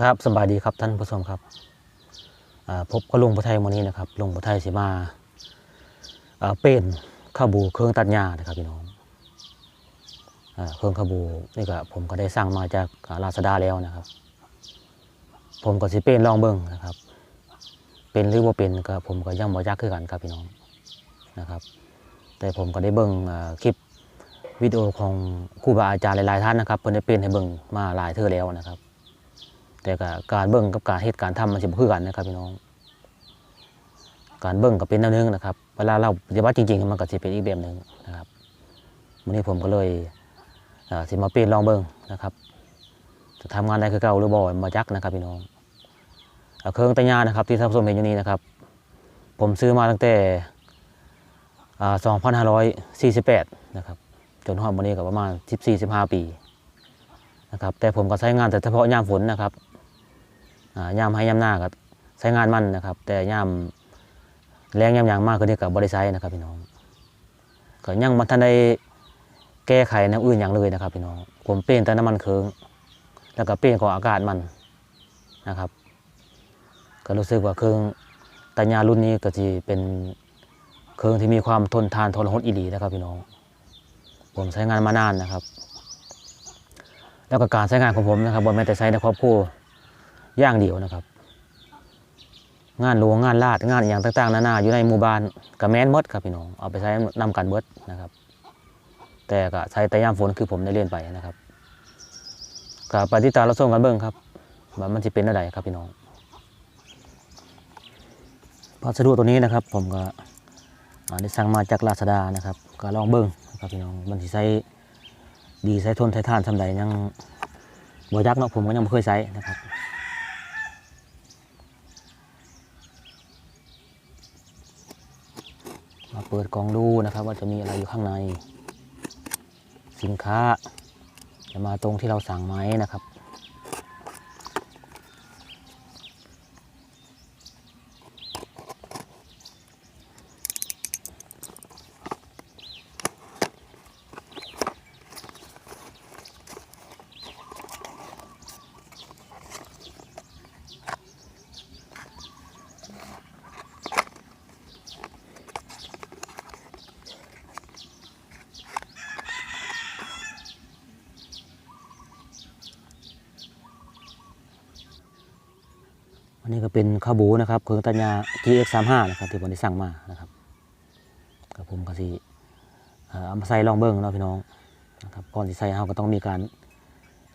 ครับสบายดีครับท่านผู้ชมครับพบกับลุงผู้ไทยวันนี้นะครับลุงผู้ไทยสิมาเป็นข้าวบูเครื่องตัดหญ้านะครับพี่น้องเครื่องข้าวบูนี่ก็ผมก็ได้สั่งมาจากลาซาด้าแล้วนะครับ ผมก็สิเป็นลองเบิ้งนะครับ เป็นหรือว่าเป็นก็ผมก็ยังบ่ยักคือกันครับพี่น้องนะครับ แต่ผมก็ได้เบิ้งคลิปวิดีโอของครูบาอาจารย์หลายๆท่านนะครับเพิ่นได้เป็นให้เบิ้งมาหลายเทื่อแล้วนะครับ แต่กการเบิ่งกับการเหตุการณ์ทำมันสิบ่คือกันนะครับพี่น้อง การเบิ่งก็เป็นแนวหนึงนะครับเวลาเราปฏิบัติจริงๆมันก็สิเป็นอีกแบบหนึ่งนะครับวันนี้ผมก็เลยเอ่อสิมาเปลี่ยนลองเบิ่งนะครับ จะทำงานได้คือเก่าหรือบ่มาจักนะครับพี่น้องเอเครื่องตัดหญ้านะครับที่ท่านผู้ชมเห็นอยู่นี้นะครับ ผมซื้อมาตั้งแต่อ่า2548 นะครับ จนฮอดวันนี้ก็ประมาณ 14-15 ปีนะครับ แต่ผมก็ใช้งานแต่เฉพาะยามฝนนะครับ ยามให้ยามหน้าก็ใช้งานมันนะครับ แต่ยามแรงยามยางมากก็นี่กับบริไซนะครับพี่น้องก็ยังมันทันได้แก้ไขแนวอื่นอย่างเลยนะครับพี่น้องผมเปลี่ยนแต่น้ำมันเคืองแล้วก็เปลี่ยนของอากาศมันนะครับ ก็รู้สึกว่าเครื่องตัญญารุ่นนี้ก็จะเป็นเครื่องที่มีความทนทานทนทนอีหลีนะครับพี่น้อง ผมใช้งานมานานนะครับ แล้วก็การใช้งานของผมนะครับบนแม้แต่ใช้ในครอบครัว อย่างเดียวนะครับ งานหลวงงานลาดงานอย่างต่างๆนานาอยู่ในหมู่บ้านกับแมนมดครับพี่น้องเอาไปใช้นำกันเบิดนะครับ แต่ก็ใช้แต่ยามฝนคือผมได้เรียนไปนะครับก็ปฏิตาเราส่งกันเบิ่งครับว่ามันจะเป็นอะไรครับพี่น้องพัสดุตัวนี้นะครับ ผมก็ได้สั่งมาจากลาซาด้านะครับก็ลองเบิ่งครับพี่น้องมันสิใช้ดีใช้ทนใช้ทานทำใดยังบ่ยักเนาะผมก็ยังไม่เคยใช้นะครับ มาเปิดกล่องดูนะครับ ว่าจะมีอะไรอยู่ข้างใน สินค้า จะมาตรงที่เราสั่งไหมนะครับ อันนี้ก็เป็นข้าวบูนะครับเครื่องตัญญา GX35 นะครับที่ผมได้สั่งมานะครับกับผมก็สิเอ่อเอามาใส่ลองเบิ้งเนาะพี่น้องนะครับก่อนที่ใส่เราก็ต้องมีการ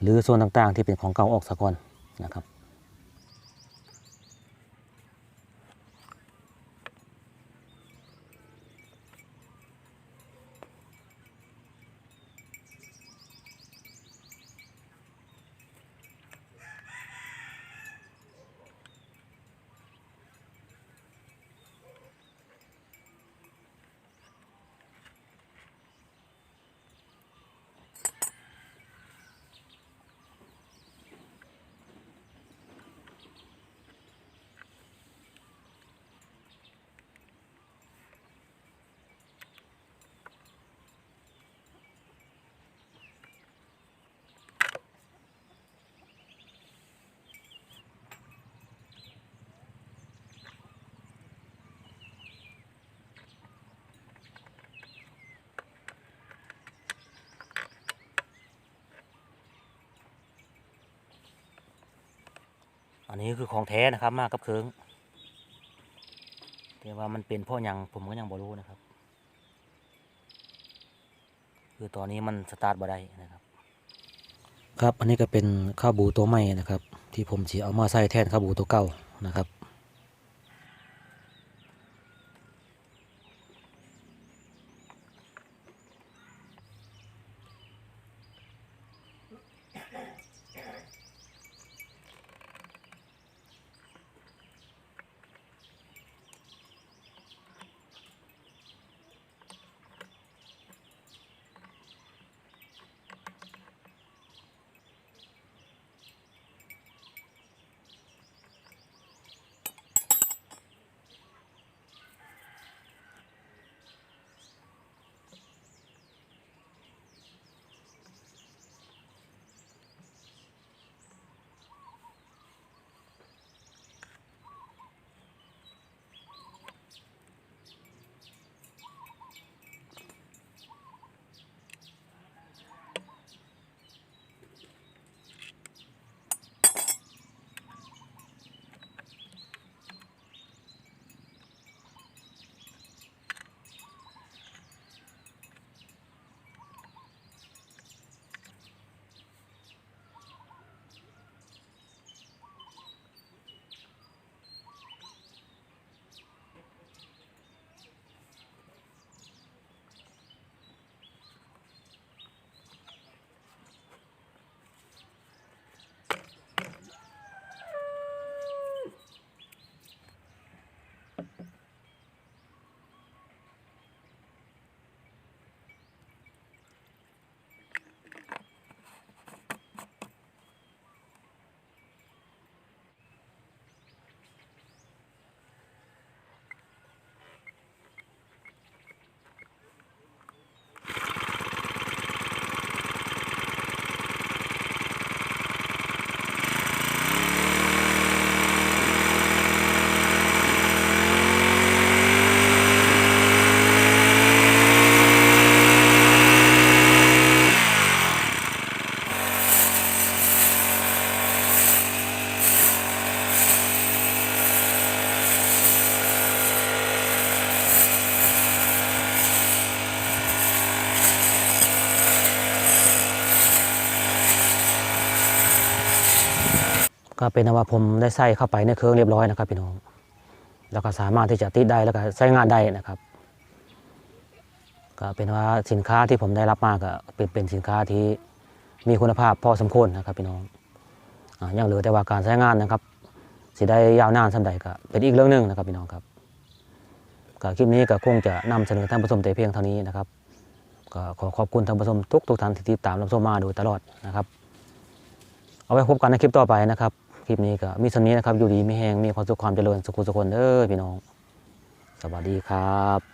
หรือส่วนต่างๆ ที่เป็นของเก่าออกซะก่อนนะครับ อันนี้คือของแท้นะครับมากกับเคิงแต่ว่ามันเป็นเพ่อยังผมก็ยังบ่รู้นะครับ คือตอนนี้มันสตาร์ทบ่ได้นะครับ ครับอันนี้ก็เป็นข้าวบูตัวใหม่นะครับ ที่ผมจะเอามาใส่แทนข้าวบูตัวเก่านะครับ ก็เป็นว่าผมได้ใส่เข้าไปในเครื่องเรียบร้อยนะครับพี่น้องแล้วก็สามารถที่จะติดได้แล้วก็ใช้งานได้นะครับ ก็เป็นว่าสินค้าที่ผมได้รับมาก็เป็นเป็นสินค้าที่มีคุณภาพพอสมควรนะครับพี่น้องอ่ายังเหลือแต่ว่าการใช้งานนะครับสิได้ยาวนานสันใดก็เป็นอีกเรื่องหนึ่งนะครับพี่น้องครับก็คลิปนี้ก็คงจะนำเสนอท่านผู้ชมแต่เพียงเท่านี้นะครับก็ขอขอบคุณท่านผู้ชมทุกทุกท่านที่ติดตามรับชมมาโดยตลอดนะครับ เอาไว้พบกันในคลิปต่อไปนะครับ คลิปนี้ก็มีสนี้นะครับ อยู่ดีไม่แหงมีความสุขความเจริญสุขุสุขคนเด้อพี่น้อง สวัสดีครับ